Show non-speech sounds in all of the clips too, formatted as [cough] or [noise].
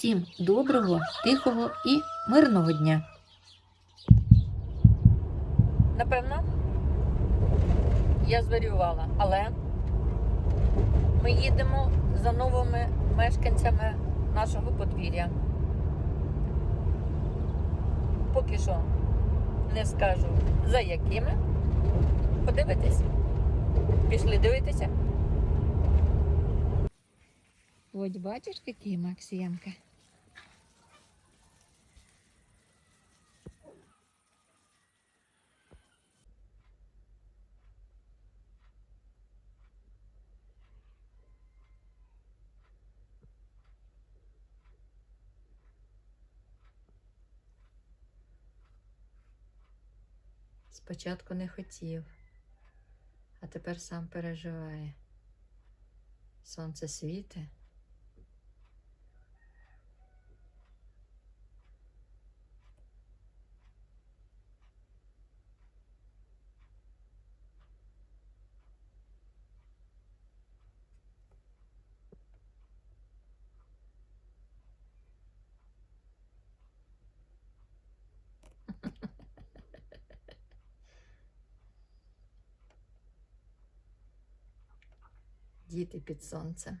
Всім доброго, тихого і мирного дня. Напевно, я зварювала, але ми їдемо за новими мешканцями нашого подвір'я. Поки що не скажу за якими. Подивитись. Пішли дивитися. Ось бачиш, які Максимка? Спочатку не хотів, а тепер сам переживає. Сонце світе. Діти під сонцем.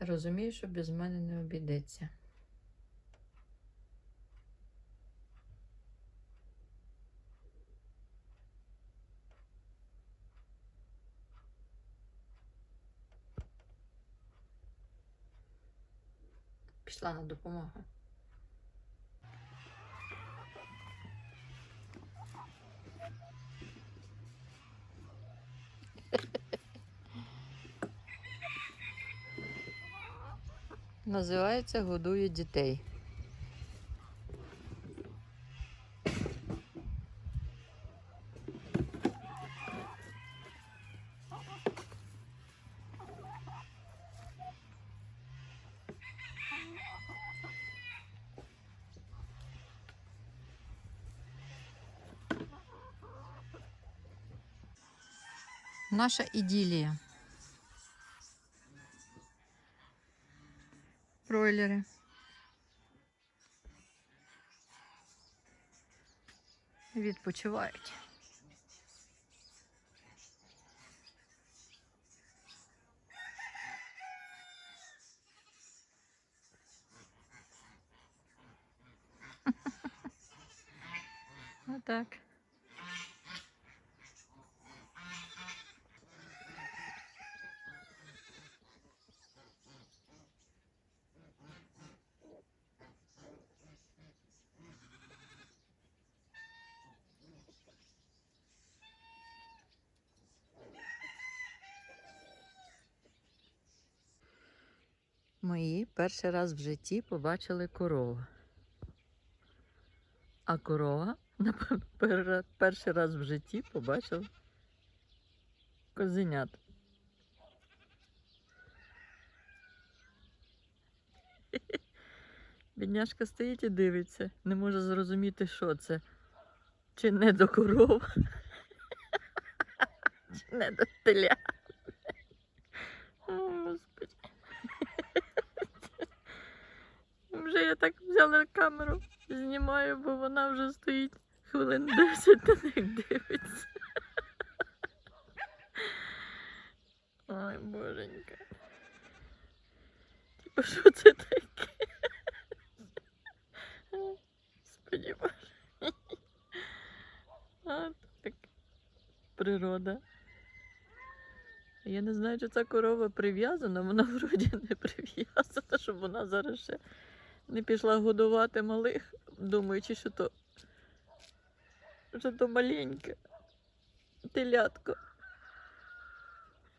Розумію, що без мене не обійдеться. Пішла на допомогу. Називається Годує дітей. Наша іділія. Бройлери. Відпочивають. [laughs] Отак. Мої перший раз в житті побачили корову. А корова, [laughs] пер- перший раз в житті побачила козенят. [laughs] Бідняшка стоїть і дивиться, не може зрозуміти, що це. Чи не до коров, [laughs] чи не до теля. О, Господи. Вже я так взяла камеру, знімаю, бо вона вже стоїть хвилин 10 на них дивиться. Ой, боженька. Типа, що це таке? Боже. А, так. Природа. Я не знаю, чи ця корова прив'язана, вона вроді не прив'язана, щоб вона зараз ще не пішла годувати малих, думаючи, що то що то маленьке телятко.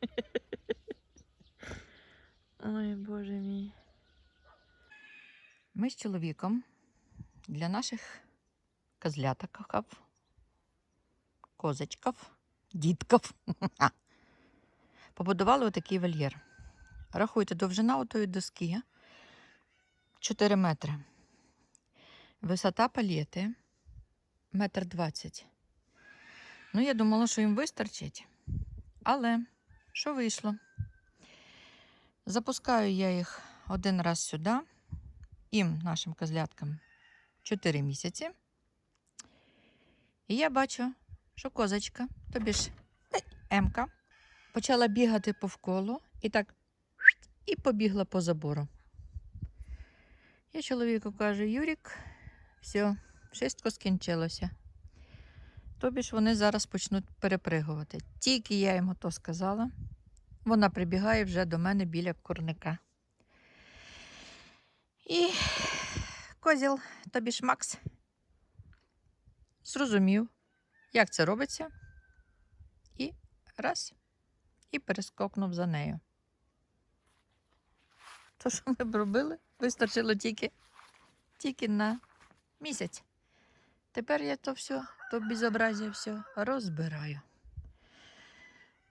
[laughs] Ой, боже мій. Ми з чоловіком для наших козляток, козочків дітків. [laughs] Побудували отакий вольєр. Рахуйте, довжина отої доски 4 метри. Висота палети метр двадцять. Ну, я думала, що їм вистачить. Але що вийшло? Запускаю я їх один раз сюди, їм, нашим козляткам, 4 місяці. І я бачу, що козочка, тобі ж е, Емка, почала бігати повколу і так і побігла по забору. Я чоловіку кажу, Юрік, все, wszystko скінчилося. Тобі ж вони зараз почнуть перепригувати. Тільки я йому то сказала, вона прибігає вже до мене біля курника. І козіл, тобі ж Макс, зрозумів, як це робиться, і раз, і перескокнув за нею. То, що ми б робили, вистачило тільки, тільки на місяць. Тепер я то все, то безобразие все розбираю.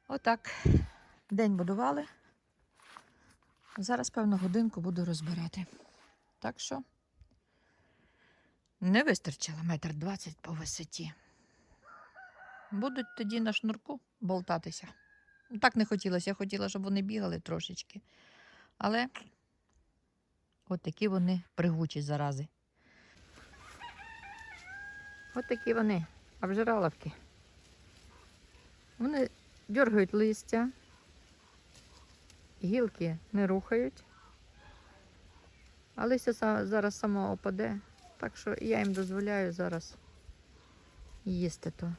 Отак. День будували. Зараз, певно, годинку буду розбирати. Так що не вистачило метр двадцять по висоті. Будуть тоді на шнурку болтатися. Так не хотілося, я хотіла, щоб вони бігали трошечки. Але от такі вони пригучі зарази. От такі вони, обжираловки. Вони дергають листя, гілки не рухають, а листя зараз само опаде, так що я їм дозволяю зараз їсти то.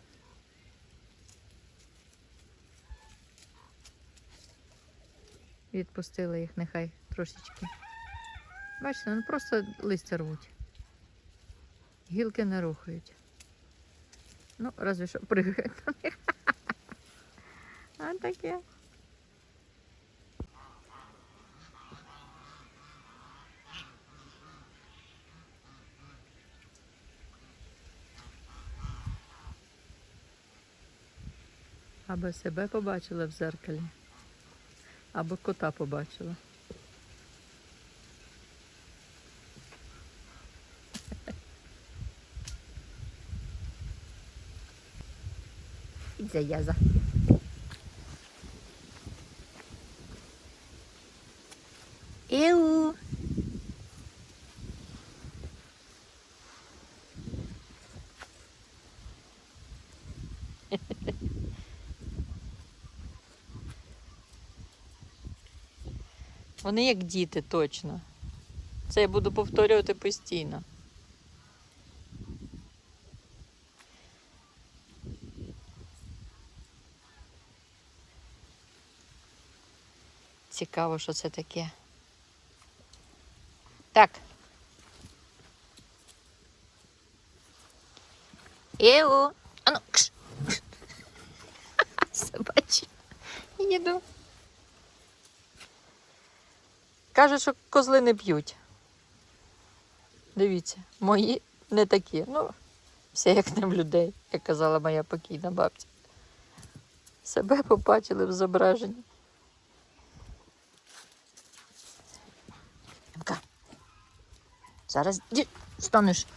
Відпустила їх нехай трошечки. Бачите, вони просто листя рвуть. Гілки не рухають. Ну, разве що пригають на них. [laughs] А таке. Аби себе побачила в зеркалі, або кота побачила. Заяза. Еу. Вони як діти, точно. Це я буду повторювати постійно. Цікаво, що це таке. Так. Еу. Ану, кш. [laughs] Собачі. Їду. Каже, що козли не п'ють. Дивіться, мої не такі. Ну, все як не в людей, як казала моя покійна бабця. Себе побачили в зображенні. Емка. Зараз ді... станеш.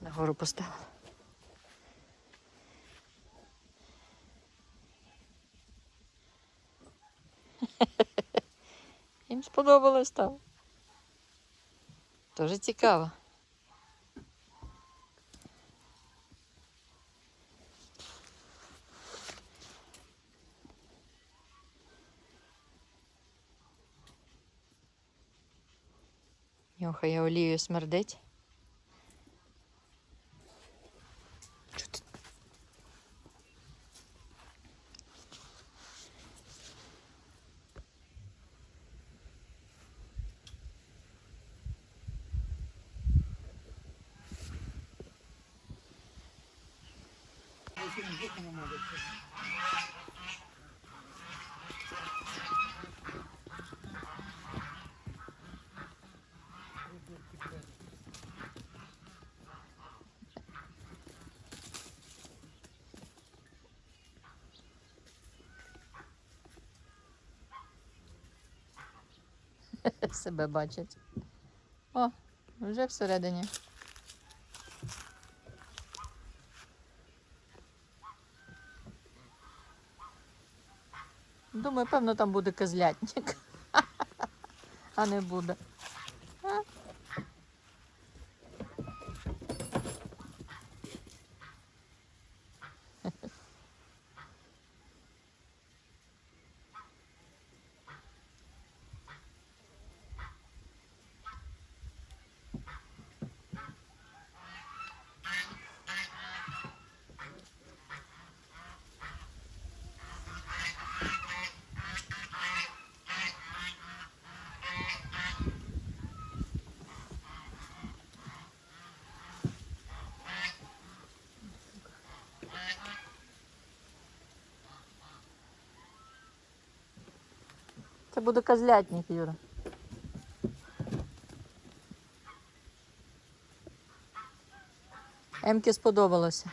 Нагору поставила. [laughs] Їм сподобалось там. Дуже цікаво. Нюхає олію смердить. Чути. Дякую. [laughs] себе бачать. О, вже всередині. Думаю, певно, там буде козлятник. [laughs] А не буде. А? Це буде козлятник, Юра. Емки сподобалося.